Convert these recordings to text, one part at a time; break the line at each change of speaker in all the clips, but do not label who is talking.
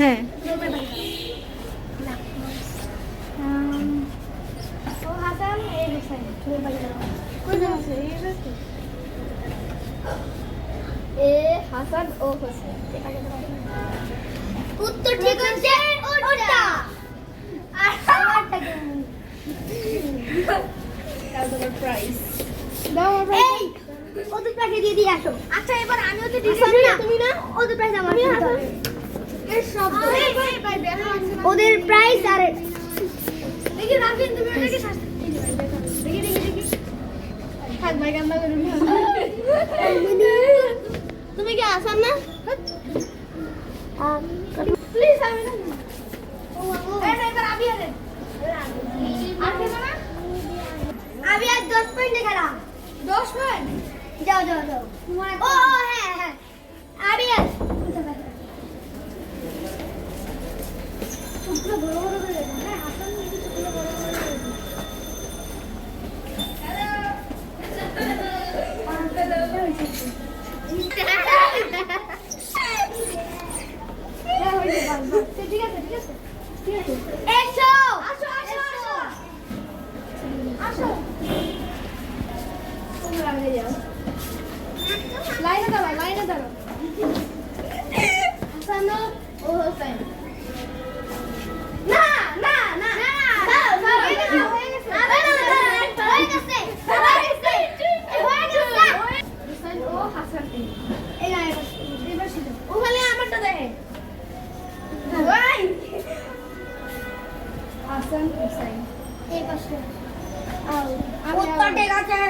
হ্যাঁ। এ হাসান ও হোসেন উত্তর ঠিক হচ্ছে ওটা। আর আমারটা কেমন?
প্রাইস
এই ওদের প্যাকে দিয়ে দিয়ে আসো। আচ্ছা এবার আমি ওদের দিতে তুমি না। ওদের প্রাইস আমার ওদের প্রাইস আর দেখি রাখেন তুমি ওটাকে শাস্তি দেখি দেখি দেখি। থাক ভাই কান্না করে তুমি কি আসান না? প্লিজ আমি না আমি আর দশ পয়েন্টে খেলাম দশ পয়েন্ট যাও যাও যাও। ও, হ্যাঁ হ্যাঁ আমি আর চুপগুলো বড় বড় করে দেবেন হ্যাঁ হাসান কিন্তু চুপগুলো বড় বড় করে দেবেন হ্যাঁ, হয়েছে, বাস, বাস। ঠিক আছে ঠিক আছে ঠিক আছে এসো আসো আসো আসো আসো আগে যাও লাইনে দাঁড়াও লাইনে দাঁড়াও হাসানো ও হোসেন না না না হয়ে হয়ে না হয়ে হয়ে হয়ে ওখানে আমারটা দেখে হাসান হোসেন এই পাশে আও উত্তর ঠিক আছে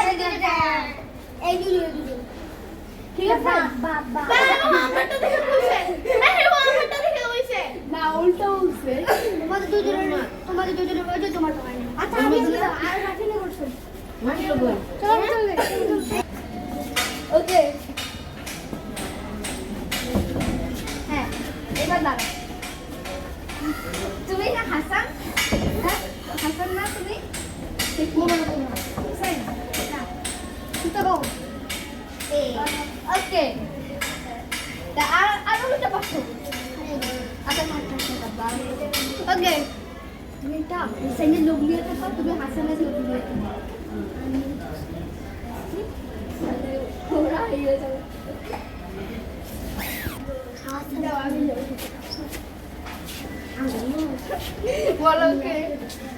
এই দুটো এই দুটো ঠিক আছে বাবা আমারটা দেখে বলছে আরে ও আমারটা দেখে বলছে
না উল্টো উঠছে
তোমাদের দুজনের তোমাদের দুজনের বলছে তোমার তো হয়নি আচ্ছা আমি আর রাখিনি করছ
মাটির বই
চলো চলো ওকে হ্যাঁ এবার দাঁড়া তুমি না হাসান হ্যাঁ? হাসান না তুমি? Same. না তো গো ওকে তা আর আর উল্টা পাচ্ছ আচ্ছা ওকে তুমি এটা হুসেনের লোক নিয়ে থাকো তুমি হাসানের লোক নিয়ে থাকো ওরা হয়ে যাবে বলো কে ইজি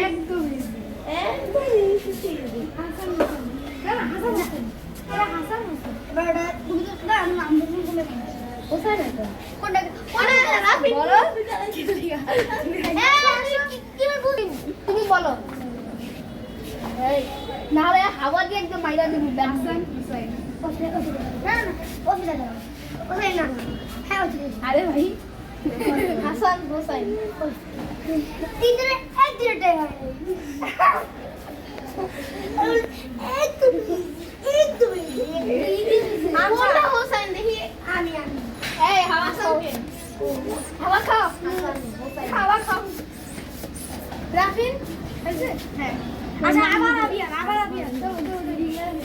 একদম একদম ইজি ইজি হাসান হাসান না না হাসান হাসান এরা হাসান হাসান এবার তুমি তো না আমি নাম বলব বলে কোথায় এটা কোনটা কোনটা রাফি বলো তুমি বলো নাহলে হাওয়া দিয়ে একদম মাইরা দিবি হাসান হুসাইন না না ওসিদা দাও ওসিদা না হ্যাঁ ওসিদা
আরে ভাই।
হাসান হোসাইন তিনজনে হয় খাও। রাফিন হয়েছে? হ্যাঁ। আচ্ছা আবার আবিয়ান আবার আবিয়ান।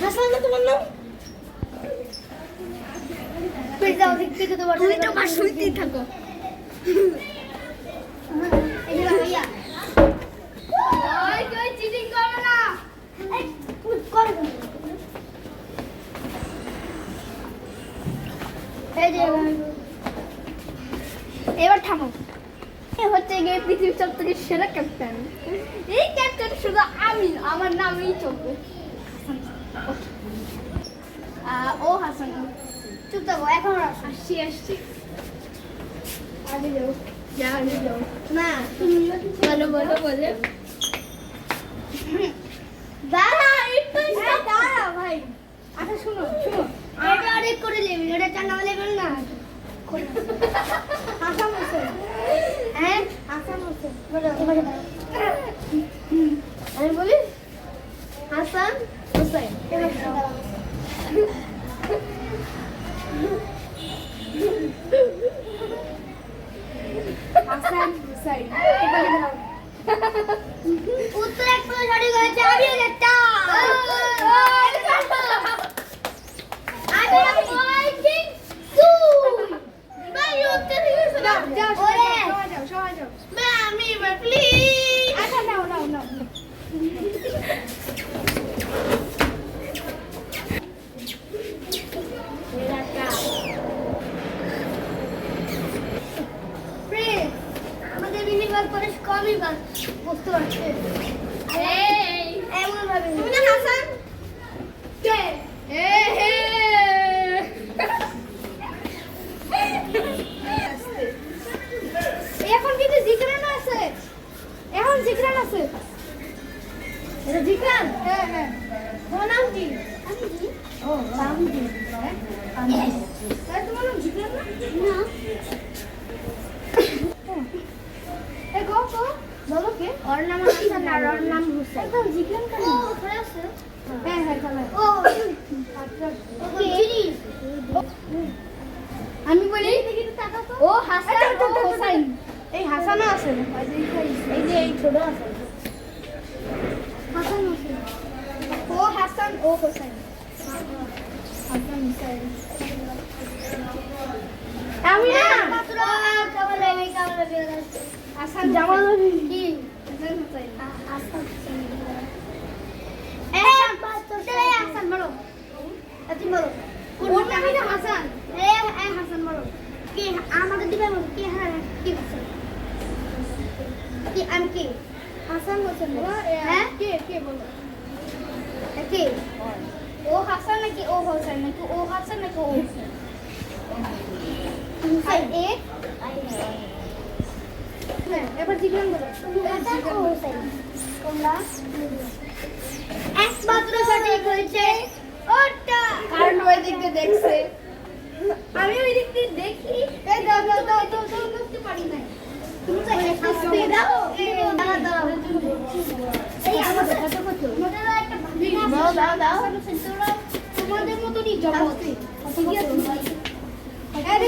হাসান তোমার নাম? তুই যাও দেখতে তো তোমার
তুমি তো আমার শুনতেই থাকো
এই যে ভাইয়া ওই কই চিটিং করো না এই তুমি করো না। এই যে এবার থামো। এ হচ্ছে গিয়ে পৃথিবীর সব থেকে সেরা ক্যাপ্টেন এই ক্যাপ্টেন শুধু আমি আমার নামই চলবে। ও হাসান চুপ থাকো এখন আসছি আসছি। আগে যাও। যা আগে যাও। না তুমি
বলো বলো বলো।
দাঁড়া একটু দাঁড়া ভাই। আচ্ছা শুনো শুনো। করে লেবেল এটা চার নামা লেবেল না? হাসান হোসেন হ্যাঁ? হাসান হোসেন আমি বলি হাসান হোসেন দাঁড়াও।
হাসান।
উত্তর এক পুরো সঠিক হয়েছে আমিও একটা আমি বলছি তুই ভাই উত্তর হয়েছে না
যাও
ওরে
সবাই যাও সবাই যাও
আমি এবার প্লিজ
আচ্ছা নাও নাও নাও
প্লিজ আমাদের করে কমই বাস বুঝতে পারছি। এমন ভাবে হাসান? কে? এখন কিন্তু জিকরান আছে। এখন জিকরান আছে। এটা জিকরান?
হ্যাঁ হ্যাঁ।
তোমার নাম কি? ও রামজি হ্যাঁ?
তোমার নাম জিজ্ঞাসা না
না
এ গো গো বলো কে
ওর নাম হাসান আর ওর নাম হুসেন
একদম জিজ্ঞাসা কেন
ও ওখানে আছে
হ্যাঁ হ্যাঁ চলো
ও
আচ্ছা
ওকে
আমি বলি
ও হাসান ও
এই হাসানও আছে।
এই যে এই ছোট হাসান হাসান
ও হাসান ও হোসেন
হাসান
আমি না।
আছে
হাসান জামাল
কি?
হাসান হোসেন
হাসান হোসেন এই পাঁচটা এই হাসান বলো তুমি বলো
ওর নামই না হাসান
এ এ হাসান বলো কি আমাদের দিবে বলো কি হ্যাঁ কি হাসান কি আমি কি
হাসান হোসেন
হ্যাঁ?
হ্যাঁ কে কে বলো
এ কি ও হাসান নাকি ও হোসেন নাকি ও হাসান নাকি ও হোসেন হুসাইন এ
হ্যাঁ এবার জিজ্ঞাসা করো
হাসান ও হোসেন তোমরা একমাত্র সঠিক হয়েছে ওটা
কারণ ওই দিক দিয়ে দেখছে
আমি ওই দিক দিয়ে দেখি এই দাও দাও দাও দাও দাও বুঝতে পারি না তুমি তো হাসতে দাও দাও দাও এই আমাদের কত কত আমাদের একটা ভাগিনা
দাও, দাও, দাও।
তোমাদের মতনই জগৎ ঠিক আছে
এই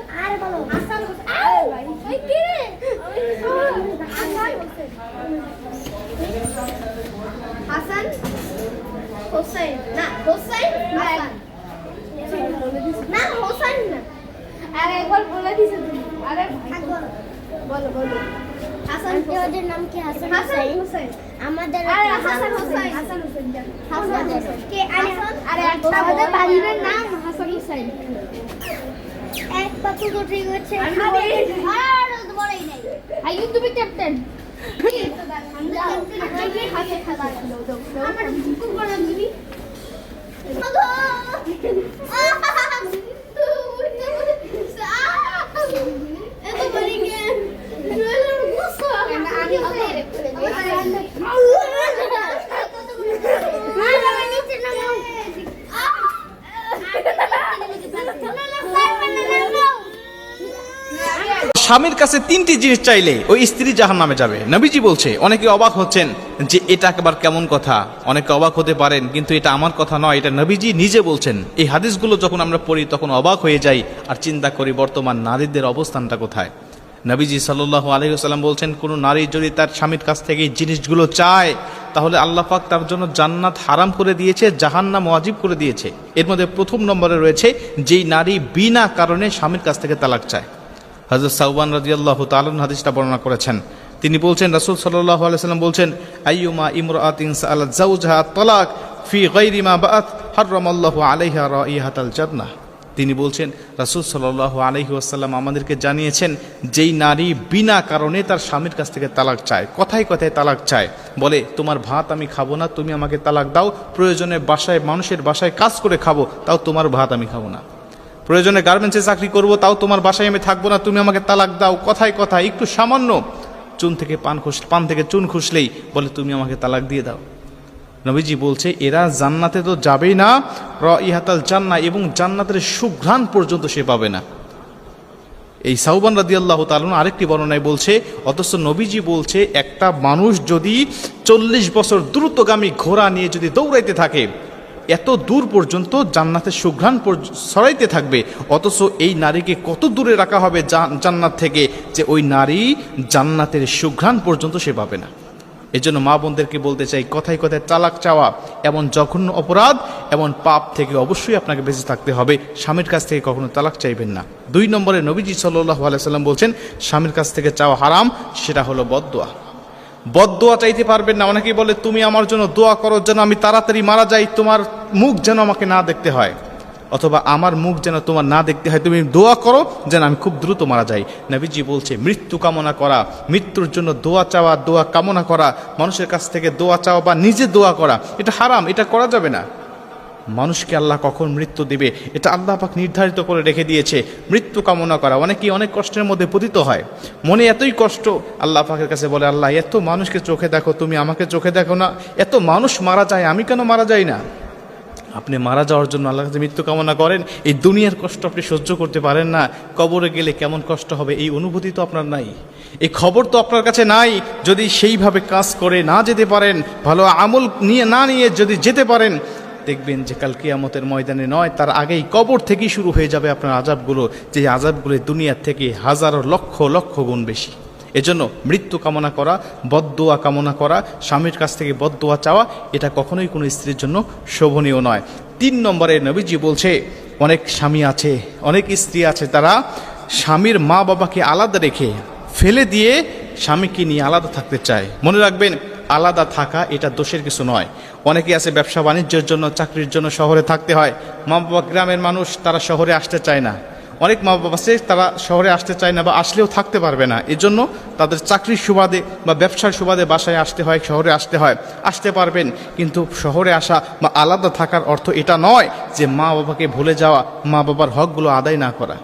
এই
আরে, বলো তো। কে বলো তো? কে?
কে বল
বলো।
বলো বলো
ছাড়ো। এই, হাসান।
অনেক
হাসান।
ডিসিশন
ও হাসান।
ও হোসেন? হাসান হোসেন
কে? আরে!
ভাই।
ওই কে রে? হাসান হোসেন। হাসান হোসেন না হোসেন হাসান না হোসেন না
আরে একবার বলে দিছে তুমি আরে বলো বলো
হাসান ওদের নাম কি হাসান
হাসান হোসেন
আমাদের
আরে
হোসেন
হোসেন
হাসান
হোসেন হাসান
কে আরে
আরে
আমাদের বাড়ির নাম
হাসান হোসেন
পাত্র তো ঠিক হচ্ছে। আর বলেই নাই।
আই ইউ তুমি ক্যাপ্টেন
আমরা হাতে খেলা আমরা কুকুর বানা দিবি এত বলি কেন
স্বামীর কাছে তিনটি জিনিস চাইলে ওই স্ত্রী জাহান নামে যাবে। নবীজি বলছে, অনেকে অবাক হচ্ছেন যে এটা একবার কেমন কথা। অনেকে অবাক হতে পারেন, কিন্তু এটা আমার কথা নয়, এটা নবীজি নিজে বলছেন। এই হাদিসগুলো যখন আমরা পড়ি, তখন অবাক হয়ে যাই আর চিন্তা করি, বর্তমান নারীদের অবস্থানটা কোথায়? নবীজি সাল্লাহ আলহিহাল্লাম বলছেন, কোনো নারী যদি তার স্বামীর কাছ থেকে এই জিনিসগুলো চায়, তাহলে আল্লাহ পাক তার জন্য জান্নাত হারাম করে দিয়েছে, জাহান্নাম ওয়াজিব করে দিয়েছে। এর মধ্যে প্রথম নম্বরে রয়েছে, যেই নারী বিনা কারণে স্বামীর কাছ থেকে তালাক চায়। হজরত সাউবান রাজিয়াল্লাহ তালন হাদিসটা বর্ণনা করেছেন। তিনি বলছেন, রাসূল সাল্লাল্লাহু আলাইহি সাল্লাম বলছেন, আইয়ুমা ইমরাআতিন সাআলাত যাওজাহা তালাক ফি গায়রি মা বাআত হারামাল্লাহু আলাইহা রাইহাতাল জান্নাহ। তিনি বলছেন, রাসূল সাল্লাল্লাহু আলাইহি ওয়াসাল্লাম আমাদেরকে জানিয়েছেন, যেই নারী বিনা কারণে তার স্বামীর কাছ থেকে তালাক চায়, কথায় কথায় তালাক চায়। বলে, তোমার ভাত আমি খাব না, তুমি আমাকে তালাক দাও, প্রয়োজনে বাসায়, মানুষের বাসায় কাজ করে খাব, তাও তোমার ভাত আমি খাব না। প্রয়োজনে গার্মেন্টসে চাকরি করব, তাও তোমার বাসায় আমি থাকব না, তুমি আমাকে তালাক দাও, কথায় কথায়, একটু সামান্য। চুন থেকে পান খুশ, পান থেকে চুন খুশলেই বলে, তুমি আমাকে তালাক দিয়ে দাও। নবীজি বলছে, এরা জান্নাতে তো যাবেই না র ইহাতাল জান্না এবং জান্নাতের সুঘ্রাণ পর্যন্ত সে পাবে না। এই সাউবান রাদি আল্লাহ তালন আরেকটি বর্ণনায় বলছে, অথচ নবীজি বলছে, একটা মানুষ যদি চল্লিশ বছর দ্রুতগামী ঘোড়া নিয়ে যদি দৌড়াইতে থাকে এত দূর পর্যন্ত জান্নাতের সুঘ্রাণ ছড়াইতে থাকবে। অথচ এই নারীকে কত দূরে রাখা হবে জান্নাত থেকে যে ওই নারী জান্নাতের সুঘ্রাণ পর্যন্ত সে পাবে না। এজন্য মা বোনদেরকে বলতে চাই, কথায় কথায় তালাক চাওয়া, এমন জঘন্য অপরাধ, এমন পাপ থেকে অবশ্যই আপনাকে বেঁচে থাকতে হবে। স্বামীর কাছ থেকে কখনো তালাক চাইবেন না। দুই নম্বরে নবীজি সাল্লাহ আলাইসাল্লাম বলছেন, স্বামীর কাছ থেকে চাওয়া হারাম, সেটা হলো বদদোয়া। বদদোয়া চাইতে পারবেন না। অনেকেই বলে, তুমি আমার জন্য দোয়া করো যেন আমি তাড়াতাড়ি মারা যাই, তোমার মুখ যেন আমাকে না দেখতে হয়। অথবা, আমার মুখ যেন তোমার না দেখতে হয়, তুমি দোয়া করো যেন আমি খুব দ্রুত মারা যাই। নাবিজি বলছে, মৃত্যু কামনা করা, মৃত্যুর জন্য দোয়া চাওয়া, দোয়া কামনা করা, মানুষের কাছ থেকে দোয়া চাওয়া বা নিজে দোয়া করা, এটা হারাম, এটা করা যাবে না। মানুষকে আল্লাহ কখন মৃত্যু দিবে, এটা আল্লাহ পাক নির্ধারিত করে রেখে দিয়েছে। মৃত্যু কামনা করা, অনেকেই অনেক কষ্টের মধ্যে পতিত হয়। মনে এতই কষ্ট, আল্লাহ পাকের কাছে বলে, আল্লাহ, এত মানুষকে চোখে দেখো, তুমি আমাকে চোখে দেখো না। এত মানুষ মারা যায়, আমি কেন মারা যাই না? আপনি মারা যাওয়ার জন্য আল্লাহ কাছে মৃত্যু কামনা করেন, এই দুনিয়ার কষ্ট আপনি সহ্য করতে পারেন না। কবরে গেলে কেমন কষ্ট হবে, এই অনুভূতি তো আপনার নাই। এই খবর তো আপনার কাছে নাই, যদি সেইভাবে কাজ করে না যেতে পারেন, ভালো আমল নিয়ে না নিয়ে যদি যেতে পারেন দেখবেন যে কাল কিয়ামতের ময়দানে নয়, তার আগেই কবর থেকেই শুরু হয়ে যাবে আপনার আজাবগুলো যে আজাবগুলো দুনিয়ার থেকে হাজারো লক্ষ লক্ষ গুণ বেশি। এজন্য মৃত্যু কামনা করা, বদদোয়া কামনা করা, স্বামীর কাছ থেকে বদদোয়া চাওয়া, এটা কখনোই কোনো স্ত্রীর জন্য শোভনীয় নয়। তিন নম্বরে নবীজি বলছে, অনেক স্বামী আছে, অনেক স্ত্রী আছে তারা স্বামীর মা বাবাকে আলাদা রেখে ফেলে দিয়ে স্বামীকে নিয়ে আলাদা থাকতে চায়। মনে রাখবেন, আলাদা থাকা এটা দোষের কিছু নয়। অনেকে আছে ব্যবসা বাণিজ্যের জন্য, চাকরির জন্য শহরে থাকতে হয়। মা বাবা গ্রামের মানুষ তারা শহরে আসতে চায় না। অনেক মা বাবা আছে, তারা শহরে আসতে চায় না বা আসলেও থাকতে পারবে না। এজন্য তাদের চাকরির সুবাদে বা ব্যবসার সুবাদে বাসায় আসতে হয়, শহরে আসতে হয়। আসতে পারবেন, কিন্তু শহরে আসা বা আলাদা থাকার অর্থ এটা নয় যে মা বাবাকে ভুলে যাওয়া, মা বাবার হকগুলো আদায় না করা।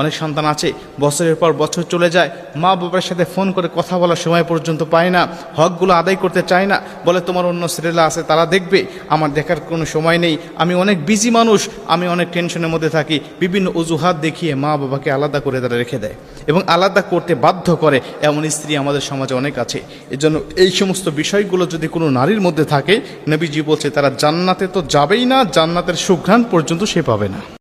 অনেক সন্তান আছে, বছরের পর বছর চলে যায়, মা বাবার সাথে ফোন করে কথা বলার সময় পর্যন্ত পায় না, হকগুলো আদায় করতে চায় না, বলে তোমার অন্য ছেলেরা আছে, তারা দেখবে, আমার দেখার কোনো সময় নেই, আমি অনেক বিজি মানুষ, আমি অনেক টেনশনের মধ্যে থাকি, বিভিন্ন অজুহাত দেখিয়ে মা বাবাকে আলাদা করে তারা রেখে দেয় এবং আলাদা করতে বাধ্য করে, এমন স্ত্রী আমাদের সমাজে অনেক আছে। এজন্য এই সমস্ত বিষয়গুলো যদি কোনো নারীর মধ্যে থাকে, নবীজি বলছে, তারা জান্নাতে তো যাবেই না, জান্নাতের সুঘ্রাণ পর্যন্ত সে পাবে না।